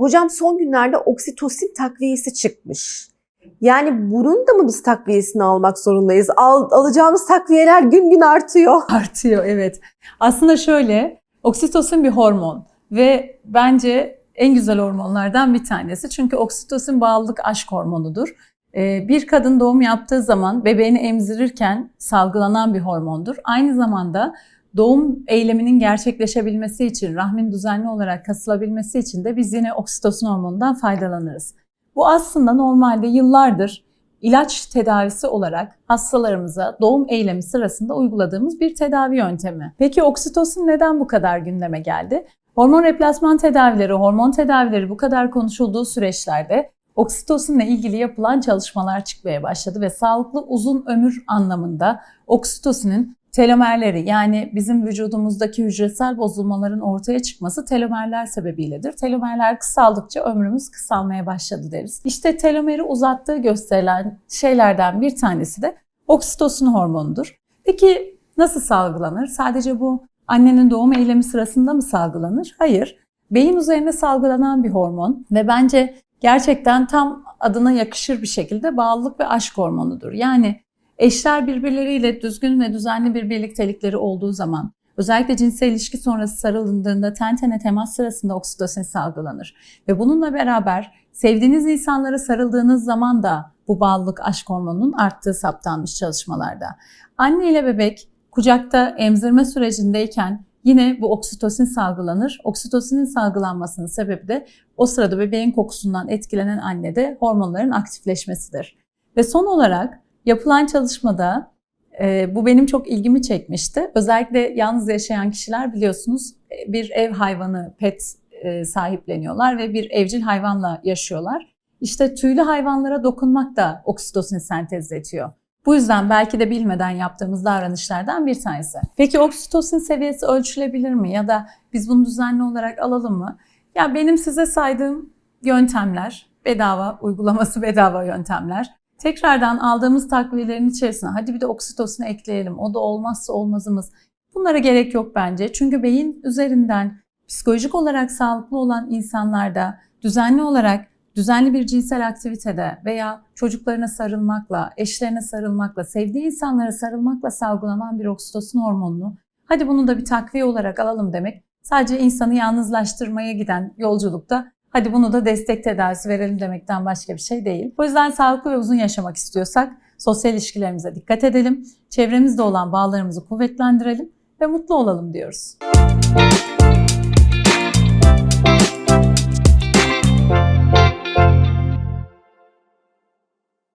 Hocam son günlerde oksitosin takviyesi çıkmış. Yani bunun da mı biz takviyesini almak zorundayız? Al, alacağımız takviyeler gün gün artıyor. Artıyor evet. Aslında şöyle oksitosin bir hormon ve bence en güzel hormonlardan bir tanesi. Çünkü oksitosin bağlılık aşk hormonudur. Ee, Bir kadın doğum yaptığı zaman bebeğini emzirirken salgılanan bir hormondur. Aynı zamanda doğum eyleminin gerçekleşebilmesi için, rahmin düzenli olarak kasılabilmesi için de biz yine oksitosin hormonundan faydalanırız. Bu aslında normalde yıllardır ilaç tedavisi olarak hastalarımıza doğum eylemi sırasında uyguladığımız bir tedavi yöntemi. Peki oksitosin neden bu kadar gündeme geldi? Hormon replasman tedavileri, hormon tedavileri bu kadar konuşulduğu süreçlerde oksitosinle ilgili yapılan çalışmalar çıkmaya başladı ve sağlıklı uzun ömür anlamında oksitosinin telomerleri yani bizim vücudumuzdaki hücresel bozulmaların ortaya çıkması telomerler sebebiyledir. Telomerler kısaldıkça ömrümüz kısalmaya başladı deriz. İşte telomeri uzattığı gösterilen şeylerden bir tanesi de oksitosin hormonudur. Peki nasıl salgılanır? Sadece bu annenin doğum eylemi sırasında mı salgılanır? Hayır. Beyin üzerinde salgılanan bir hormon ve bence gerçekten tam adına yakışır bir şekilde bağlılık ve aşk hormonudur. Yani eşler birbirleriyle düzgün ve düzenli bir birliktelikleri olduğu zaman, özellikle cinsel ilişki sonrası sarılındığında ten tene temas sırasında oksitosin salgılanır. Ve bununla beraber sevdiğiniz insanlara sarıldığınız zaman da bu bağlılık aşk hormonunun arttığı saptanmış çalışmalarda. Anne ile bebek kucakta emzirme sürecindeyken yine bu oksitosin salgılanır. Oksitosinin salgılanmasının sebebi de o sırada bebeğin kokusundan etkilenen annede hormonların aktifleşmesidir. Ve son olarak yapılan çalışmada e, bu benim çok ilgimi çekmişti. Özellikle yalnız yaşayan kişiler biliyorsunuz e, bir ev hayvanı pet e, sahipleniyorlar ve bir evcil hayvanla yaşıyorlar. İşte tüylü hayvanlara dokunmak da oksitosin sentezletiyor. Bu yüzden belki de bilmeden yaptığımız davranışlardan bir tanesi. Peki oksitosin seviyesi ölçülebilir mi ya da biz bunu düzenli olarak alalım mı? Ya benim size saydığım yöntemler, bedava uygulaması bedava yöntemler. Tekrardan aldığımız takviyelerin içerisine hadi bir de oksitosin ekleyelim. O da olmazsa olmazımız. Bunlara gerek yok bence. Çünkü beyin üzerinden psikolojik olarak sağlıklı olan insanlarda düzenli olarak düzenli bir cinsel aktivitede veya çocuklarına sarılmakla, eşlerine sarılmakla, sevdiği insanlara sarılmakla salgılanan bir oksitosin hormonunu hadi bunu da bir takviye olarak alalım demek sadece insanı yalnızlaştırmaya giden yolculukta hadi bunu da destek tedavisi verelim demekten başka bir şey değil. O yüzden sağlıklı ve uzun yaşamak istiyorsak sosyal ilişkilerimize dikkat edelim, çevremizde olan bağlarımızı kuvvetlendirelim ve mutlu olalım diyoruz.